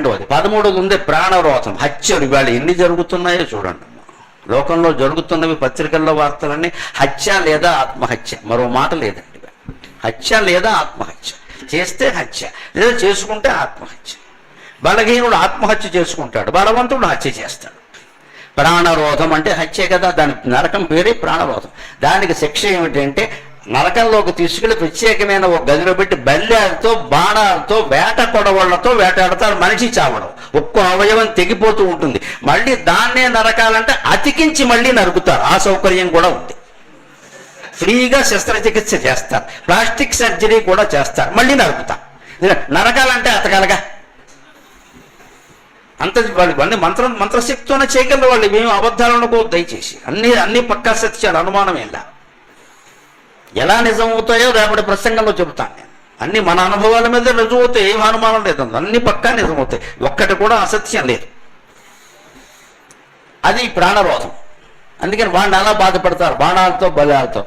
పన్నెండవది పదమూడవది ఉంది ప్రాణరోధం హత్యలు ఇవాళ ఎన్ని జరుగుతున్నాయో చూడండి. లోకంలో జరుగుతున్నవి పత్రికల్లో వార్తలన్నీ హత్య లేదా ఆత్మహత్య. మరో మాట లేదండి హత్య లేదా ఆత్మహత్య? చేస్తే హత్య లేదా చేసుకుంటే ఆత్మహత్య. బలహీనుడు ఆత్మహత్య చేసుకుంటాడు బలవంతుడు హత్య చేస్తాడు. ప్రాణరోధం అంటే హత్యే కదా దాని నరకం పేరే ప్రాణరోధం. దానికి శిక్ష ఏమిటంటే నరకంలోకి తీసుకెళ్ళి ప్రత్యేకమైన ఒక గదిలో పెట్టి బల్యాలతో బాణాలతో వేట కొడవళ్ళతో వేటాడతారు మనిషి చావడం. ఒక్కో అవయవం తెగిపోతూ ఉంటుంది. మళ్ళీ దాన్నే నరకాలంటే అతికించి మళ్ళీ నరుకుతారు. ఆ సౌకర్యం కూడా ఉంది. ఫ్రీగా శస్త్రచికిత్స చేస్తారు. ప్లాస్టిక్ సర్జరీ కూడా చేస్తారు. మళ్ళీ నరుకుతారు. నరకాలంటే అతకాలగా. అంత వాళ్ళు అన్ని మంత్రం మంత్రశక్తితోనే చేయగలరు వాళ్ళు. మేము అబద్ధాలు అనుకో దయచేసి. అన్ని అన్ని పక్కా సత్యాలు అనుమానం ఎలా ఎలా నిజమవుతాయో రేపటి ప్రసంగంలో చెబుతాను నేను అన్ని మన అనుభవాల మీద నిజమవుతాయి ఏం అనుమానం లేదు. అన్ని పక్కా నిజమవుతాయి ఒక్కటి కూడా అసత్యం లేదు. అది ప్రాణరోధం. అందుకని వాడిని అలా బాధపడతారు. బాణాలతో బలాలతో.